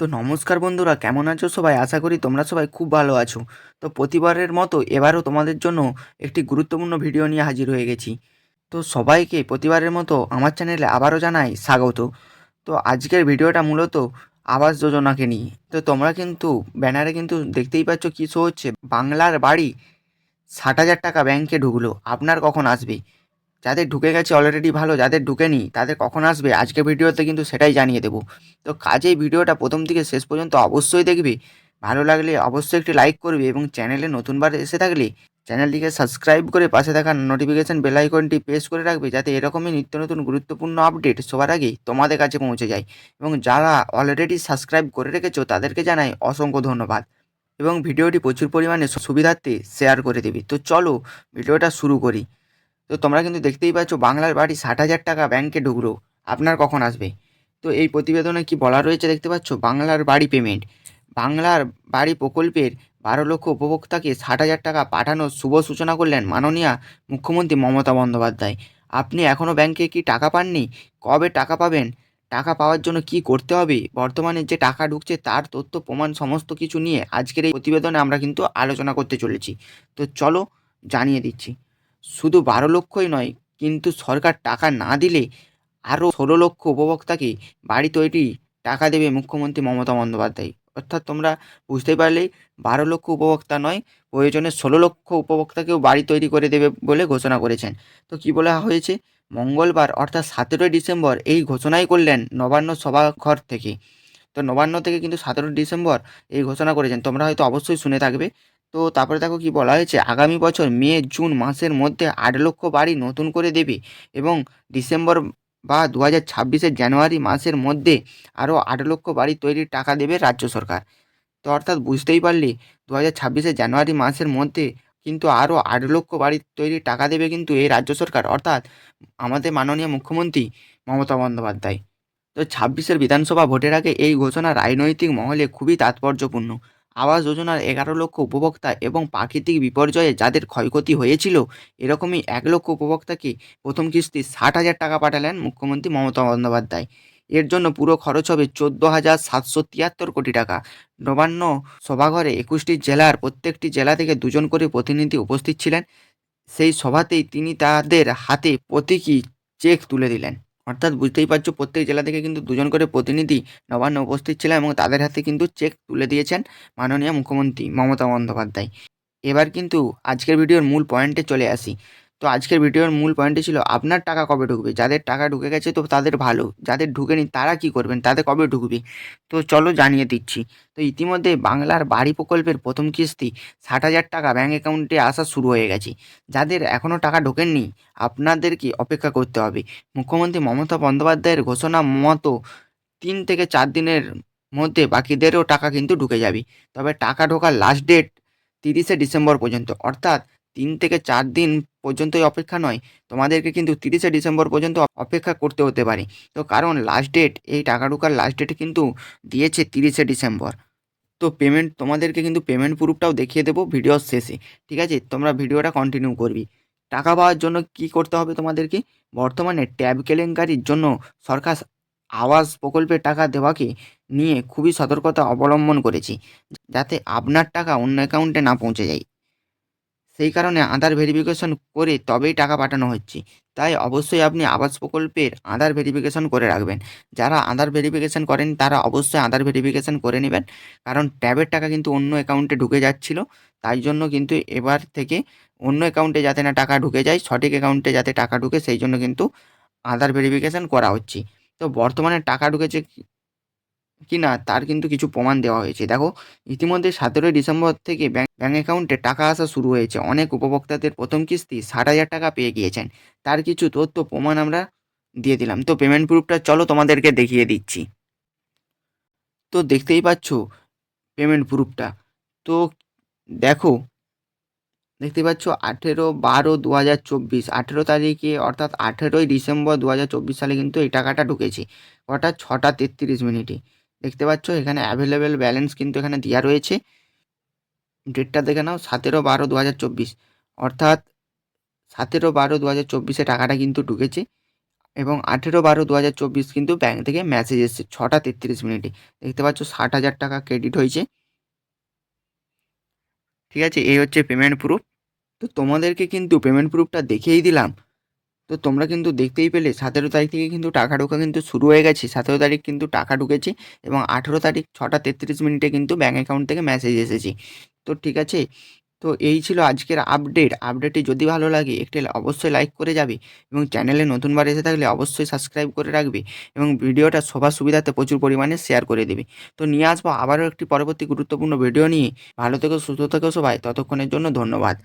তো নমস্কার বন্ধুরা, কেমন আছো সবাই? আশা করি তোমরা সবাই খুব ভালো আছো। তো প্রতিবারের মতো এবারও তোমাদের জন্য একটি গুরুত্বপূর্ণ ভিডিও নিয়ে হাজির হয়ে গেছি। তো সবাইকে প্রতিবারের মতো আমার চ্যানেলে আবারও জানাই স্বাগত। তো আজকের ভিডিওটা মূলত আবাস যোজনাকে নিয়ে। তো তোমরা কিন্তু ব্যানারে কিন্তু দেখতেই পাচ্ছ কী শো হচ্ছে। বাংলার বাড়ি ষাট হাজার টাকা ব্যাংকে ঢুকলো। আপনার কখন আসবে? যাদের ঢুকে গেছে অলরেডি ভালো, যাদের ঢুকেনি তাদের কখন আসবে? আজকে ভিডিওতে কিন্তু সেটাই জানিয়ে দেবো। তো কাজেই ভিডিওটা প্রথম থেকে শেষ পর্যন্ত অবশ্যই দেখবে। ভালো লাগলে অবশ্যই একটি লাইক করবে এবং চ্যানেলে নতুনবার এসে থাকলে চ্যানেলটিকে সাবস্ক্রাইব করে পাশে থাকা নোটিফিকেশান বেল আইকনটি প্রেস করে রাখবে যাতে এরকমই নিত্য নতুন গুরুত্বপূর্ণ আপডেট সবার আগেই তোমাদের কাছে পৌঁছে যায়। এবং যারা অলরেডি সাবস্ক্রাইব করে রেখেছো, তাদেরকে জানাই অসংখ্য ধন্যবাদ। এবং ভিডিওটি প্রচুর পরিমাণে সুবিধার্থে শেয়ার করে দেবে। তো চলো ভিডিওটা শুরু করি। তো তোমরা কিন্তু দেখতেই পাচ্ছ বাংলার বাড়ি ষাট হাজার টাকা ব্যাংকে ঢুকলো। আপনার কখন আসবে? তো এই প্রতিবেদনে কি বলা রয়েছে দেখতে পাচ্ছ? বাংলার বাড়ি পেমেন্ট বাংলার বাড়ি প্রকল্পের বারো লক্ষ উপভোক্তাকে ষাট হাজার টাকা পাঠানোর শুভ সূচনা করলেন মাননীয় মুখ্যমন্ত্রী মমতা বন্দ্যোপাধ্যায়। আপনি এখনও ব্যাংকে কি টাকা পাননি? কবে টাকা পাবেন? টাকা পাওয়ার জন্য কি করতে হবে? বর্তমানে যে টাকা ঢুকছে তার তথ্য, প্রমাণ, সমস্ত কিছু নিয়ে আজকের এই প্রতিবেদনে আমরা কিন্তু আলোচনা করতে চলেছি। তো চলো জানিয়ে দিচ্ছি। শুধু বারো লক্ষই নয়, কিন্তু সরকার টাকা না দিলে আরও ষোলো লক্ষ উপভোক্তাকে বাড়ি তৈরি টাকা দেবে মুখ্যমন্ত্রী মমতা বন্দ্যোপাধ্যায়। অর্থাৎ তোমরা বুঝতে পারলেই বারো লক্ষ উপভোক্তা নয়, প্রয়োজনে ষোলো লক্ষ উপভোক্তাকেও বাড়ি তৈরি করে দেবে বলে ঘোষণা করেছেন। তো কি বলা হয়েছে? মঙ্গলবার, অর্থাৎ সতেরোই ডিসেম্বর, এই ঘোষণাই করলেন নবান্ন সভাঘর থেকে। তো নবান্ন থেকে কিন্তু সতেরোই ডিসেম্বর এই ঘোষণা করেছেন। তোমরা হয়তো অবশ্যই শুনে থাকবে। তো তারপরে দেখো কি বলা হয়েছে, আগামী বছর মে, জুন মাসের মধ্যে আট লক্ষ বাড়ি নতুন করে দেবে এবং ডিসেম্বর বা দু হাজার ছাব্বিশের জানুয়ারি মাসের মধ্যে আরও আট লক্ষ বাড়ি তৈরির টাকা দেবে রাজ্য সরকার। তো অর্থাৎ বুঝতেই পারলে দু হাজার ছাব্বিশের জানুয়ারি মাসের মধ্যে কিন্তু আরও আট লক্ষ বাড়ি তৈরির টাকা দেবে কিন্তু এই রাজ্য সরকার। অর্থাৎ আমাদের মাননীয় মুখ্যমন্ত্রী মমতা বন্দ্যোপাধ্যায়। তো ছাব্বিশের বিধানসভা ভোটের আগে এই ঘোষণা রাজনৈতিক মহলে খুবই তাৎপর্যপূর্ণ। আবাস যোজনার এগারো লক্ষ উপভোক্তা এবং প্রাকৃতিক বিপর্যয়ে যাদের ক্ষয়ক্ষতি হয়েছিল, এরকমই এক লক্ষ উপভোক্তাকে প্রথম কিস্তি ষাট হাজার টাকা পাঠালেন মুখ্যমন্ত্রী মমতা বন্দ্যোপাধ্যায়। এর জন্য পুরো খরচ হবে চোদ্দ হাজার সাতশো তিয়াত্তর কোটি টাকা। নবান্ন সভাঘরে একুশটি জেলার প্রত্যেকটি জেলা থেকে দুজন করে প্রতিনিধি উপস্থিত ছিলেন। সেই সভাতেই তিনি তাদের হাতে প্রতীকী চেক তুলে দিলেন। অর্থাৎ বুঝতেই পারছ, প্রত্যেক জেলা থেকে কিন্তু দুজন করে প্রতিনিধি নবান্ন উপস্থিত ছিলেন এবং তাদের হাতে কিন্তু চেক তুলে দিয়েছেন মাননীয় মুখ্যমন্ত্রী মমতা বন্দ্যোপাধ্যায়। এবার কিন্তু আজকের ভিডিওর মূল পয়েন্টে চলে আসি। তো আজকের ভিডিওর মূল পয়েন্টে ছিল, আপনার টাকা কবে ঢুকবে? যাদের টাকা ঢুকে গেছে তো তাদের ভালো, যাদের ঢুকেনি তারা কি করবেন? তাদের কবে ঢুকবে? তো চলো জানিয়ে দিচ্ছি। তো ইতিমধ্যে বাংলার বাড়ি প্রকল্পের প্রথম কিস্তি ষাট হাজার টাকা ব্যাঙ্ক অ্যাকাউন্টে আসা শুরু হয়ে গেছে। যাদের এখনও টাকা ঢোকেননি, আপনাদেরকে অপেক্ষা করতে হবে। মুখ্যমন্ত্রী মমতা বন্দ্যোপাধ্যায়ের ঘোষণা মতো তিন থেকে চার দিনের মধ্যে বাকিদেরও টাকা কিন্তু ঢুকে যাবে। তবে টাকা ঢোকার লাস্ট ডেট তিরিশে ডিসেম্বর পর্যন্ত। অর্থাৎ তিন থেকে চার দিন পর্যন্তই অপেক্ষা নয়। তোমাদেরকে কিন্তু তিরিশে ডিসেম্বর পর্যন্ত অপেক্ষা করতে হতে পারে। তো কারণ লাস্ট ডেট এই টাকা ঢোকার লাস্ট ডেট কিন্তু দিয়েছে তিরিশে ডিসেম্বর। তো পেমেন্ট তোমাদেরকে কিন্তু পেমেন্ট প্রুফটাও দেখিয়ে দেবো ভিডিওর শেষে। ঠিক আছে? তোমরা ভিডিওটা কন্টিনিউ করবি। টাকা পাওয়ার জন্য কি করতে হবে তোমাদেরকে? বর্তমানে ট্যাব কেলেঙ্কারির জন্য সরকার আবাস প্রকল্পের টাকা দেওয়াকে নিয়ে খুবই সতর্কতা অবলম্বন করেছি। যাতে আপনার টাকা অন্য অ্যাকাউন্টে না পৌঁছে যায়। সেই কারণে আধার ভেরিফিকেশন করে তবেই টাকা পাঠানো হচ্ছে। তাই অবশ্যই আপনি আবাস প্রকল্পের আধার ভেরিফিকেশন করে রাখবেন। যারা আধার ভেরিফিকেশন করেন, তারা অবশ্যই আধার ভেরিফিকেশন করে নেবেন। কারণ ট্যাবের টাকা কিন্তু অন্য অ্যাকাউন্টে ঢুকে যাচ্ছিল। তাই জন্য কিন্তু এবার থেকে অন্য অ্যাকাউন্টে যাতে না টাকা ঢুকে যায়, সঠিক অ্যাকাউন্টে যাতে টাকা ঢুকে, সেই জন্য কিন্তু আধার ভেরিফিকেশন করা হচ্ছে। তো বর্তমানে টাকা ঢুকেছে কি না তার কিন্তু কিছু প্রমাণ দেওয়া হয়েছে। দেখো, ইতিমধ্যে সতেরোই ডিসেম্বর থেকে ব্যাঙ্ক ব্যাঙ্ক অ্যাকাউন্টে টাকা আসা শুরু হয়েছে। অনেক উপভোক্তাদের প্রথম কিস্তি ষাট হাজার টাকা পেয়ে গিয়েছেন। তার কিছু তথ্য, প্রমাণ আমরা দিয়ে দিলাম। তো পেমেন্ট প্রুফটা চলো তোমাদেরকে দেখিয়ে দিচ্ছি। তো দেখতেই পাচ্ছ পেমেন্ট প্রুফটা তো দেখো, দেখতে পাচ্ছ আঠেরো বারো দু হাজার চব্বিশ। আঠেরো তারিখে অর্থাৎ আঠেরোই ডিসেম্বর দু হাজার চব্বিশ সালে কিন্তু এই টাকাটা ঢুকেছে। কটা? ছটা তেত্রিশ মিনিটে। দেখতে পাচ্ছ? এখানে অ্যাভেলেবেল ব্যালেন্স কিন্তু এখানে দেওয়া রয়েছে। ডেটটা দেখে নাও, সতেরো বারো দু হাজার চব্বিশ। অর্থাৎ সতেরো বারো দু হাজার চব্বিশে টাকাটা কিন্তু ঢুকেছে এবং আঠেরো বারো দু হাজার চব্বিশ কিন্তু ব্যাঙ্ক থেকে মেসেজ এসেছে ছটা তেত্রিশ মিনিটে। দেখতে পাচ্ছ, ষাট হাজার টাকা ক্রেডিট হয়েছে। ঠিক আছে, এই হচ্ছে পেমেন্ট প্রুফ তো তোমাদেরকে কিন্তু পেমেন্ট প্রুফটা দেখিয়েই দিলাম। তো তোমরা কিন্তু দেখতেই পেলে সতেরো তারিখ থেকে কিন্তু টাকা ঢোকা কিন্তু শুরু হয়ে গেছে। সতেরো তারিখ কিন্তু টাকা ঢুকেছে এবং আঠেরো তারিখ ছটা তেত্রিশ মিনিটে কিন্তু ব্যাঙ্ক অ্যাকাউন্ট থেকে মেসেজ এসেছে। তো ঠিক আছে? তো এই ছিল আজকের আপডেট আপডেটটি যদি ভালো লাগে একটি অবশ্যই লাইক করে যাবে এবং চ্যানেলে নতুনবার এসে থাকলে অবশ্যই সাবস্ক্রাইব করে রাখবে এবং ভিডিওটা সবার সুবিধাতে প্রচুর পরিমাণে শেয়ার করে দেবে। তো নিয়ে আসব আবারও একটি পরবর্তী গুরুত্বপূর্ণ ভিডিও নিয়ে। ভালো থেকো, সুস্থ থেকো সবাই। ততক্ষণের জন্য ধন্যবাদ।